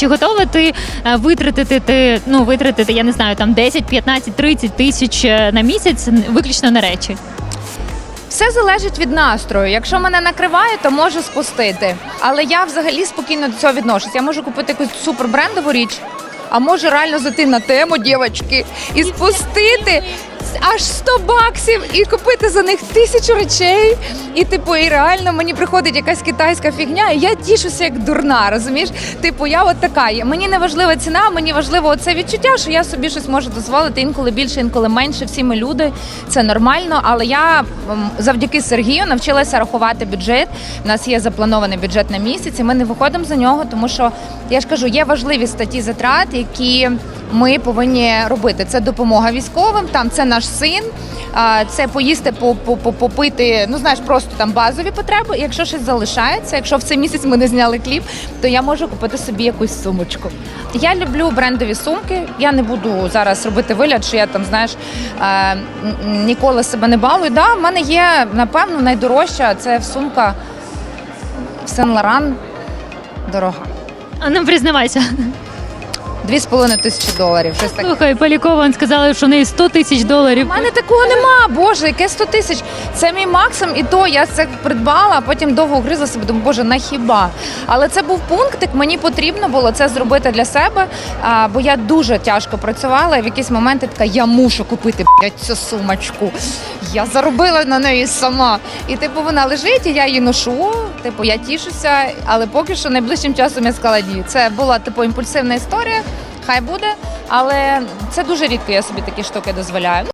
Чи готова ти е, витратити ти, ну витратити, я не знаю, там 10, 15, 30 тисяч е, на місяць виключно на речі? Все залежить від настрою. Якщо мене накриває, то можу спустити. Але я взагалі спокійно до цього відношусь. Я можу купити якусь супербрендову річ, а можу реально зайти на тему, дівчатки, і спустити аж 100 баксів і купити за них тисячу речей. І типу, і реально мені приходить якась китайська фігня, і я тішуся як дурна, розумієш? Типу, я от така. Мені не важлива ціна, мені важливо оце відчуття, що я собі щось можу дозволити інколи більше, інколи менше. Всі ми люди, це нормально. Але я завдяки Сергію навчилася рахувати бюджет. У нас є запланований бюджет на місяць, і ми не виходимо за нього, тому що я ж кажу, є важливі статті затрат, які ми повинні робити. Це допомога військовим, там це наш син. Це поїсти, по- по- по- попити, ну знаєш, просто там базові потреби. І Якщо щось залишається, якщо в цей місяць ми не зняли кліп, то я можу купити собі якусь сумочку. Я люблю брендові сумки. Я не буду зараз робити вигляд, що я там знаєш ніколи себе не балую. Да, в мене є напевно найдорожча це сумка Сен Лоран дорога. А ну признавайся. Дві з половиною тисячі доларів. Щось таке. Слухай, Полікован сказали, що в неї 100 тисяч доларів. У мене такого нема, боже, яке 100 тисяч. Це мій максимум, і то я це придбала, а потім довго гризла себе. Думаю, боже, на хіба? Але це був пунктик, мені потрібно було це зробити для себе, а, бо я дуже тяжко працювала. І в якісь моменти така, я мушу купити блядь, цю сумочку. Я заробила на неї сама. І типу вона лежить, і я її ношу. Типу, я тішуся, але поки що найближчим часом я сказала ні. Це була типу імпульсивна історія. Хай буде, але це дуже рідко я собі такі штуки дозволяю.